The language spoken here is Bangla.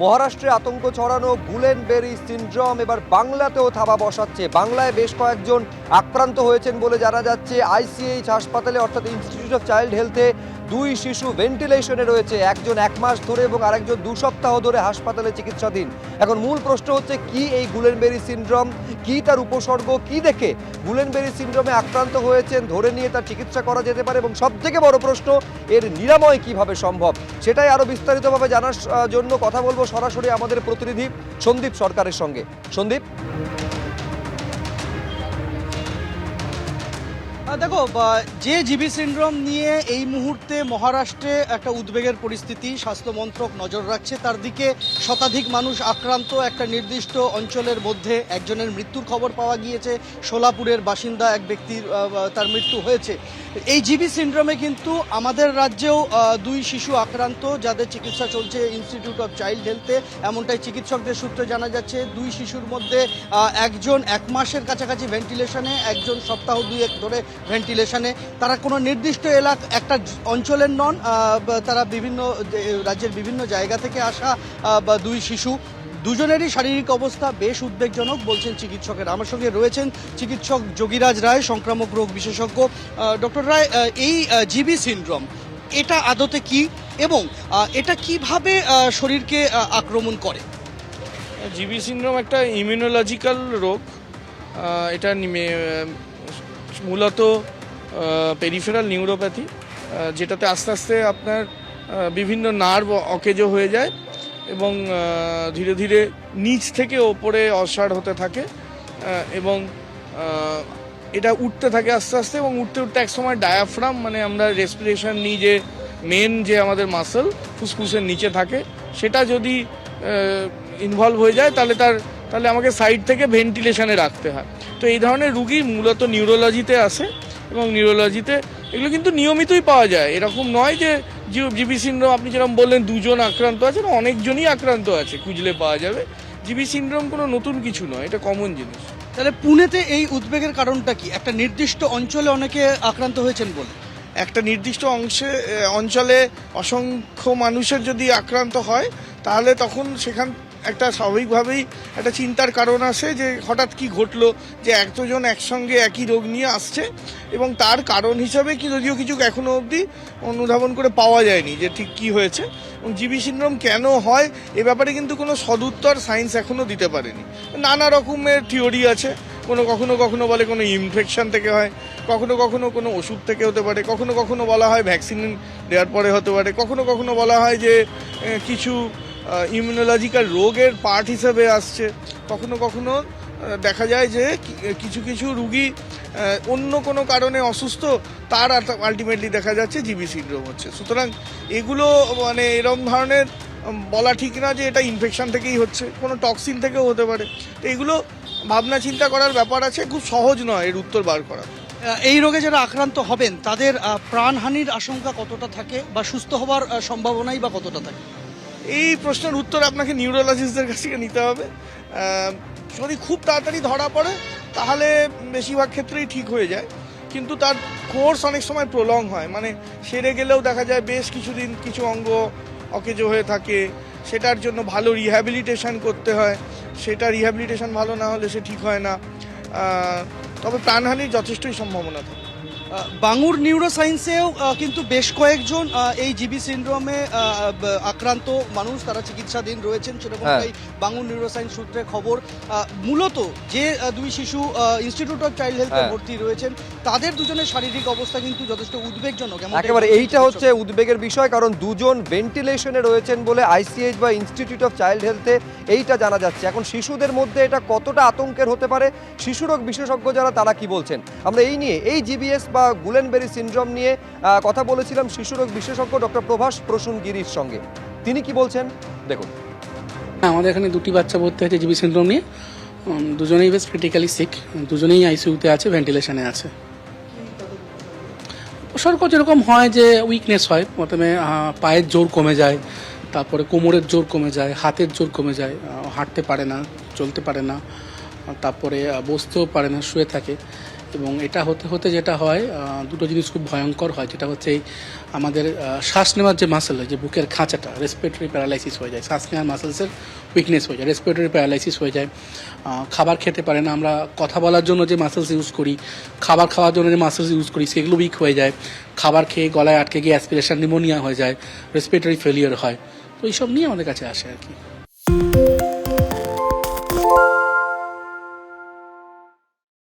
মহারাষ্ট্রে আতঙ্ক ছড়ানো গুলেন বেরি সিন্ড্রোম। এবার বাংলাতেও থাবা বসাচ্ছে। বাংলায় বেশ কয়েকজন আক্রান্ত হয়েছেন বলে জানা যাচ্ছে। আইসিএইচ হাসপাতালে, অর্থাৎ ইনস্টিটিউট অফ চাইল্ড হেলথে দুই শিশু ভেন্টিলেশনে রয়েছে। একজন এক মাস ধরে এবং আরেকজন দু সপ্তাহ ধরে হাসপাতালে চিকিৎসাধীন। এখন মূল প্রশ্ন হচ্ছে, কি এই গুলেনবেরি সিন্ড্রোম? কি তার উপসর্গ? কি দেখে গুলেনবেরি সিন্ড্রোমে আক্রান্ত হয়েছেন? ধরে নিয়ে তার চিকিৎসা করা যেতে পারে। এবং সব থেকে বড় প্রশ্ন, এর নিরাময় কীভাবে সম্ভব? সেটাই আরও বিস্তারিতভাবে জানার জন্য কথা বলব সরাসরি আমাদের প্রতিনিধি সন্দীপ সরকারের সঙ্গে। সন্দীপ? দেখো যে জিবি সিন্ড্রোম নিয়ে এই মুহূর্তে মহারাষ্ট্রে একটা উদ্বেগের পরিস্থিতি স্বাস্থ্য মন্ত্রক নজর রাখছে, তার দিকে শতাধিক মানুষ আক্রান্ত। একটা নির্দিষ্ট অঞ্চলের মধ্যে একজনের মৃত্যুর খবর পাওয়া গিয়েছে। সোলাপুরের বাসিন্দা এক ব্যক্তির তার মৃত্যু হয়েছে। এই জিবি সিন্ড্রোমে কিন্তু আমাদের রাজ্যেও দুই শিশু আক্রান্ত, যাদের চিকিৎসা চলছে ইনস্টিটিউট অফ চাইল্ড হেলথে এমনটাই চিকিৎসকদের সূত্রে জানা যাচ্ছে, দুই শিশুর মধ্যে একজন এক মাসের কাছাকাছি ভেন্টিলেশনে একজন সপ্তাহ দুই এক ধরে ভেন্টিলেশনে, তারা কোনো নির্দিষ্ট এলাকা, একটা অঞ্চলের নন তারা বিভিন্ন রাজ্যের বিভিন্ন জায়গা থেকে আসা বা দুই শিশু। দুজনেরই শারীরিক অবস্থা বেশ উদ্বেগজনক, বলছেন চিকিৎসকেরা। আমার সঙ্গে রয়েছেন চিকিৎসক যোগীরাজ রায়, সংক্রামক রোগ বিশেষজ্ঞ। ডক্টর রায় এই জিবি সিনড্রোম, এটা আদতে কি এবং এটা কীভাবে শরীরকে আক্রমণ করে? জিবি সিনড্রোম একটা ইমিউনোলজিক্যাল রোগ। এটা মূলত পেরিফেরাল নিউরোপ্যাথি যেটাতে আস্তে আস্তে আপনার বিভিন্ন নার্ভ অকেজো হয়ে যায় এবং ধীরে ধীরে নিচ থেকে ওপরে অসাড় হতে থাকে এবং এটা উঠতে থাকে আস্তে আস্তে এবং উঠতে উঠতে এক সময় ডায়াফ্রাম মানে আমরা রেসপিরেশন নিই যে মেন যে আমাদের মাসল ফুসফুসের নিচে থাকে, সেটা যদি ইনভলভ হয়ে যায় তাহলে তার তাহলে আমাকে সাইড থেকে ভেন্টিলেশনে রাখতে হয়। তো এই ধরনের রুগী মূলত নিউরোলজিতে আসে এবং নিউরোলজিতে এগুলো কিন্তু নিয়মিতই পাওয়া যায়। এরকম নয় যে জিবি সিন্ড্রোম আপনি যেরকম বললেন দুজন আক্রান্ত আছে না অনেকজনই আক্রান্ত আছে খুঁজলে পাওয়া যাবে। জিবি সিন্ড্রোম কোনো নতুন কিছু নয় এটা কমন জিনিস। তাহলে পুনেতে এই উদ্বেগের কারণটা কি? একটা নির্দিষ্ট অঞ্চলে অনেকে আক্রান্ত হয়েছেন বলে। একটা নির্দিষ্ট অংশে অঞ্চলে অসংখ্য মানুষের যদি আক্রান্ত হয় তাহলে তখন সেখান একটা স্বাভাবিকভাবেই একটা চিন্তার কারণ আসে যে হঠাৎ কি ঘটলো, যে এতজন একসঙ্গে একই রোগ নিয়ে আসছে এবং তার কারণ হিসাবে কি যদিও কিছু এখনও অবধি অনুধাবন করে পাওয়া যায়নি যে ঠিক কি হয়েছে এবং জিবি সিন্ড্রোম কেন হয়, এ ব্যাপারে কিন্তু কোনো সদুত্তর সায়েন্স এখনও দিতে পারেনি। নানা রকমের থিওরি আছে, কোনো কখনো কখনো বলে কোনো ইনফেকশন থেকে হয়, কখনো কখনো কোনো ওষুধ থেকে হতে পারে, কখনো কখনো বলা হয় ভ্যাকসিন দেওয়ার পরে হতে পারে, কখনো কখনো বলা হয় যে কিছু ইমিউনোলজিক্যাল রোগের পার্ট হিসেবে আসছে। কখনো কখনো দেখা যায় যে কিছু কিছু রুগী অন্য কোনো কারণে অসুস্থ, তার আলটিমেটলি দেখা যাচ্ছে জিবি সিন্ড্রোম হচ্ছে। সুতরাং এগুলো মানে এরকম ধরনের বলা ঠিক না যে এটা ইনফেকশন থেকেই হচ্ছে। কোনো টক্সিন থেকেও হতে পারে। এগুলো ভাবনা চিন্তা করার ব্যাপার আছে, খুব সহজ নয় এর উত্তর বার করা। এই রোগে যারা আক্রান্ত হবেন, তাদের প্রাণহানির আশঙ্কা কতটা থাকে বা সুস্থ হওয়ার সম্ভাবনাই বা কতটা থাকে? এই প্রশ্নের উত্তর আপনাকে নিউরোলজিস্টদের কাছ থেকে নিতে হবে। যদি খুব তাড়াতাড়ি ধরা পড়ে, তাহলে বেশিরভাগ ক্ষেত্রেই ঠিক হয়ে যায়। কিন্তু তার কোর্স অনেক সময় প্রলং হয়। মানে সেরে গেলেও দেখা যায় বেশ কিছুদিন কিছু অঙ্গ অকেজো হয়ে থাকে। সেটার জন্য ভালো রিহ্যাবিলিটেশন করতে হয়। সেটা রিহ্যাবিলিটেশন ভালো না হলে সে ঠিক হয় না। তবে প্রাণহানির যথেষ্টই সম্ভাবনা থাকে। বাঙুর নিউরো সায়েন্সেও কিন্তু বেশ কয়েকজন এই জিবি সিন্ড্রোমে আক্রান্ত মানুষ তারা চিকিৎসাধীন রয়েছেন সেরকমটাই বাঙুর নিউরো সায়েন্স সূত্রে খবর মূলত যে দুই শিশু ইনস্টিটিউট অফ চাইল্ড হেলথে হ্যাঁ। ভর্তি রয়েছেন তাদের দুজনের শারীরিক অবস্থা কিন্তু যথেষ্ট উদ্বেগজনক একেবারে এইটা হচ্ছে উদ্বেগের বিষয় কারণ দুজন ভেন্টিলেশনে রয়েছেন বলে আইসিএইচ বা ইনস্টিটিউট অফ চাইল্ড হেলথে এইটা জানা যাচ্ছে। এখন শিশুদের মধ্যে এটা কতটা আতঙ্কের হতে পারে শিশুরোগ বিশেষজ্ঞ যারা তারা কি বলছেন? আমরা এই নিয়ে এই জিবিএস বা গুলেনবেরি সিনড্রোম নিয়ে কথা বলেছিলাম শিশুরোগ বিশেষজ্ঞ ডক্টর প্রভাস প্রসূন গিরির সঙ্গে। তিনি কি বলছেন? দেখুন। হ্যাঁ, আমাদের এখানে দুটি বাচ্চা ভর্তি হয়েছে জিবি সিন্ড্রোম নিয়ে। দুজনেই বেশ ক্রিটিক্যালি সিক দুজনেই আইসিইউতে আছে ভেন্টিলেশনে আছে। উপসর্গ যেরকম হয় যে উইকনেস হয় প্রথমে পায়ের জোর কমে যায় তারপরে কোমরের জোর কমে যায় হাতের জোর কমে যায় হাঁটতে পারে না চলতে পারে না তারপরে বসতেও পারে না শুয়ে থাকে। এবং এটা হতে হতে যেটা হয় দুটো জিনিস খুব ভয়ঙ্কর হয়, যেটা হচ্ছে আমাদের শ্বাস নেওয়ার যে মাসেল যে বুকের খাঁচাটা রেসপিরেটরি প্যারালাইসিস হয়ে যায়। শ্বাস নেওয়ার মাসেলসের উইকনেস হয়ে যায় রেসপিরেটরি প্যারালাইসিস হয়ে যায়। খাবার খেতে পারে না, আমরা কথা বলার জন্য যে মাসেলস ইউজ করি, খাবার খাওয়ার জন্য যে মাসেলস ইউজ করি, সেগুলো উইক হয়ে যায়। খাবার খেয়ে গলায় আটকে গিয়ে অ্যাসপিরেশন নিমোনিয়া হয়ে যায় রেসপিরেটরি ফেলিয়ার হয়। তো এইসব নিয়ে আমাদের কাছে আসে আর কি।